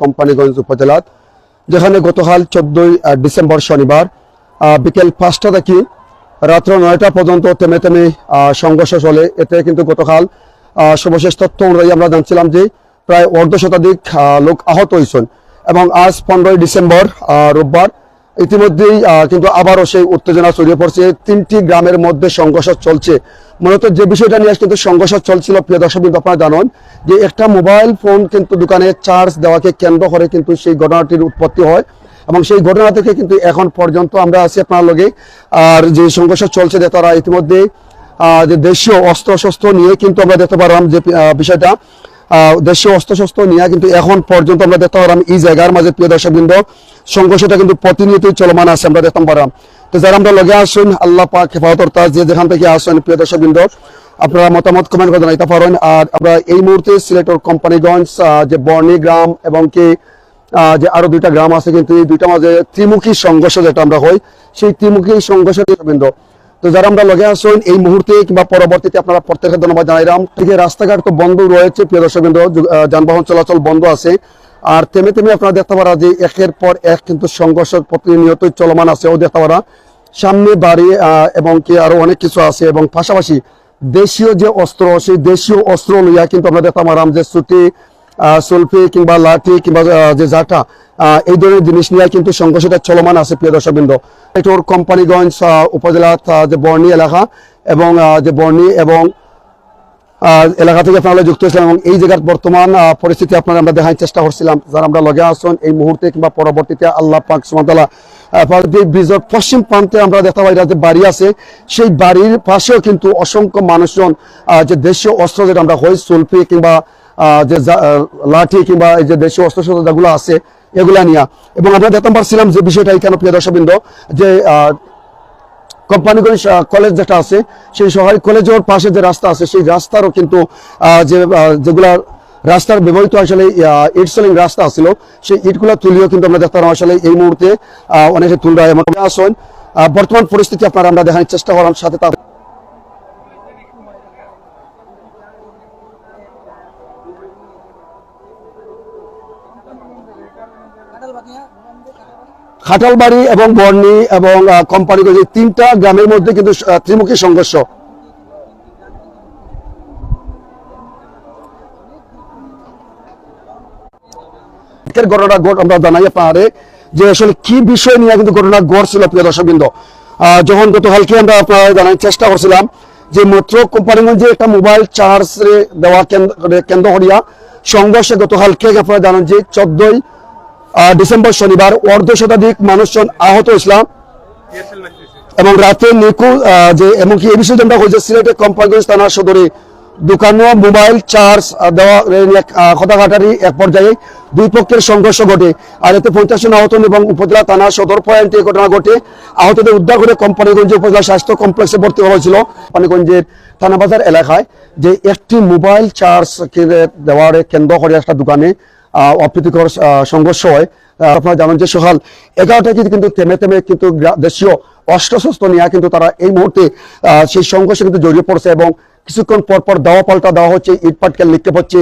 কোম্পানিগঞ্জ উপজেলার যেখানে গতকাল চোদ্দই ডিসেম্বর শনিবার বিকেল পাঁচটা থেকে রাত্র নয়টা পর্যন্ত থেমে থেমে সংঘর্ষ চলে। এতে কিন্তু গতকাল সর্বশেষ তথ্য অনুযায়ী আমরা জানছিলাম যে প্রায় অর্ধ শতাধিক লোক আহত হয়েছেন। এবং আজ পনেরোই ডিসেম্বর রোববার ইতিমধ্যেই কিন্তু আবারও সেই উত্তেজনা ছড়িয়ে পড়ছে। তিনটি গ্রামের মধ্যে সংঘর্ষ চলছে। মূলত যে বিষয়টা নিয়ে কিন্তু সংঘর্ষ চলছিল, প্রিয় দর্শক বিন্দু আপনারা জানেন যে একটা মোবাইল ফোন কিন্তু দোকানে চার্জ দেওয়াকে কেন্দ্র করে কিন্তু সেই ঘটনাটির উৎপত্তি হয় এবং সেই ঘটনা থেকে কিন্তু এখন পর্যন্ত আমরা আছি আপনার লগে। আর যে সংঘর্ষ চলছে যে তারা ইতিমধ্যে যে দেশীয় অস্ত্র শস্ত্র নিয়ে কিন্তু আমরা দেখতে পারলাম যে বিষয়টা। দেশীয় অস্ত্রশস্ত্র নিয়ে কিন্তু এখন পর্যন্ত আমরা দেখতে পারলাম এই জায়গার মাঝে, প্রিয় দর্শক বৃন্দ, সংঘর্ষটা কিন্তু প্রতিনিয়তই চলমান আছে আমরা দেখতে পারলাম। তো যারা আমরা লগে আসুন, আল্লাহ পাক হেফাজতর তাজ যে যেখান থেকে আসেন, প্রিয় দর্শক বৃন্দ, আপনারা মতামত কমেন্ট করে জানাইতে পারেন। আর আমরা এই মুহূর্তে সিলেটর কোম্পানিগঞ্জ যে বর্ণি গ্রাম এবং কি যে আরও দুইটা গ্রাম আছে, কিন্তু এই দুইটা মাঝে ত্রিমুখী সংঘর্ষ যেটা আমরা হই সেই ত্রিমুখী সংঘর্ষ বৃন্দ তো যারা আমরা লগে আসুন এই মুহূর্তে কিংবা পরবর্তীতে আপনারা প্রত্যেকের ধন্যবাদ জানাইলাম। ঠিক রাস্তাঘাট তো বন্ধ রয়েছে প্রিয় দর্শক বৃন্দ, যানবাহন চলাচল বন্ধ আছে। আর থেমে থেমে আপনারা দেখতে পারা যে একের পর এক কিন্তু সংঘর্ষ প্রতিনিয়তই চলমান আছে। ও দেখতে পারা সামনে বাড়ি এবং কি আরও অনেক কিছু আছে। এবং পাশাপাশি দেশীয় যে অস্ত্র সেই দেশীয় অস্ত্র লইয়া কিন্তু আমরা দেখতে পারাম যে ছুটি সুলফি কিংবা লাঠি কিংবা যে জাটা এই ধরনের জিনিস নিয়ে কিন্তু সংঘর্ষটা চলমান আছে, প্রিয় দর্শকবৃন্দ। এটোর কোম্পানিগঞ্জ উপজেলার যে বর্ণি এলাকা এবং যে বর্ণি এবং এলাকা থেকে আপনারা যুক্ত হয়েছিলাম এবং এই জায়গার বর্তমান পরিস্থিতি আপনারা আমরা দেখার চেষ্টা করছিলাম। যারা আমরা লগে আসুন এই মুহূর্তে কিংবা পরবর্তীতে আল্লাহ পাক সুমতালা ব্রিজের পশ্চিম প্রান্তে আমরা দেখতে পাই যে বাড়ি আছে। সেই বাড়ির পাশেও কিন্তু অসংখ্য মানুষজন যে দেশীয় অস্ত্র যেটা আমরা হই সুলফি কিংবা যে লাঠি কিংবা এই যে দেশীয় অস্ত্র শস্ত্র যেগুলো আছে, এগুলা নিয়ে। এবং আমরা দেখতে পারছিলাম যে বিষয়টা এখানে প্রিয় দর্শকবৃন্দ, যে কোম্পানিগঞ্জ কলেজ যেটা আছে, সেই সরকারি কলেজের পাশে যে রাস্তা আছে, সেই রাস্তারও কিন্তু যে যেগুলা রাস্তার ব্যবহৃত আসলে ইট সেলিং রাস্তা ছিল সেই ইটগুলা তুলিও কিন্তু আমরা দেখতে পারলাম আসলে এই মুহূর্তে অনেকে তুলরা এমন আসুন বর্তমান পরিস্থিতি আপনারা আমরা দেখানোর চেষ্টা করলাম, সাথে খাটালবাড়ি এবং বর্ণি এবং কোম্পানিগঞ্জ এই তিনটা গ্রামের মধ্যে কিন্তু ত্রিমুখী সংঘর্ষ। ঘটনা ঘট আমরা জানাই আপনারে যে আসলে কি বিষয় নিয়ে কিন্তু ঘটনা ঘটছিল, প্রিয় দর্শকবৃন্দ। যখন গতকালকে আমরা আপনারা জানার চেষ্টা করছিলাম যে মাত্র কোম্পানিগঞ্জে একটা মোবাইল চার্জ দেওয়া কেন্দ্র করিয়া সংঘর্ষে গতকালকে আপনারা জানান যে চোদ্দই ডিসেম্বর শনিবার অর্ধ শতাধিক মানুষজন আহত ইসলাম এবং রাতে আহ, যে এমনকি এই বিষয়ে আমরা হয়েছে সিলেটের কোম্পানিগঞ্জ থানার সদরে দোকানও মোবাইল চার্জ দেওয়া কথাঘাটারি এক পর্যায়ে দুই পক্ষের সংঘর্ষ ঘটে। আর এতে পঞ্চাশ জন আহত এবং উপজেলা থানা সদর পয়েন্টে ঘটনা ঘটে। আহতদের উদ্ধার করে কোম্পানিগঞ্জ উপজেলা স্বাস্থ্য কমপ্লেক্সে ভর্তি করা হয়েছিল কোম্পানিগঞ্জের থানাবাজার এলাকায় যে একটি মোবাইল চার্জ দেওয়ার কেন্দ্র করে একটা দোকানে অপ্রীতিকর সংঘর্ষ হয়। আপনারা জানেন যে সকাল এগারোটা কিন্তু থেমে থেমে কিন্তু দেশীয় অস্ত্রশস্ত্র নিয়ে কিন্তু তারা এই মুহূর্তে সেই সংঘর্ষে কিন্তু জড়িয়ে পড়ছে এবং কিছুক্ষণ পর পর দাওয়া পাল্টা দেওয়া হচ্ছে, ইট পাটকেল লিখতে পাচ্ছে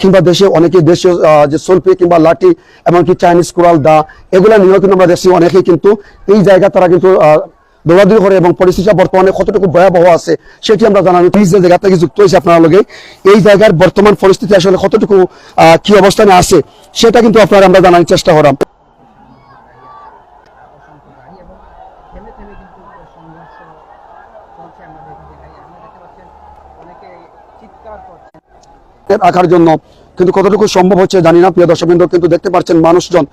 কিংবা দেশে অনেকে দেশীয় যে সলফি কিংবা লাঠি, এমনকি চাইনিজ কুড়াল, দা, এগুলা নিয়েও কিন্তু আমরা দেশে অনেকেই কিন্তু এই জায়গা তারা কিন্তু দৌড়াদৌড়ি করে এবং পরিস্থিতি বর্তমানে কতটুকু ভয়াবহ আছে সেটি আমরা জানানো প্লিজ যে জায়গা থেকে যুক্ত হয়েছে আপনার লগে এই জায়গার বর্তমান পরিস্থিতি আসলে কতটুকু কি অবস্থানে আছে, সেটা কিন্তু আপনারা আমরা জানার চেষ্টা করাম রাখার জন্য কিন্তু কতটুকু সম্ভব হচ্ছে জানি না। প্রিয় দর্শকবৃন্দ, কিন্তু দেখতে পাচ্ছেন মানুষজন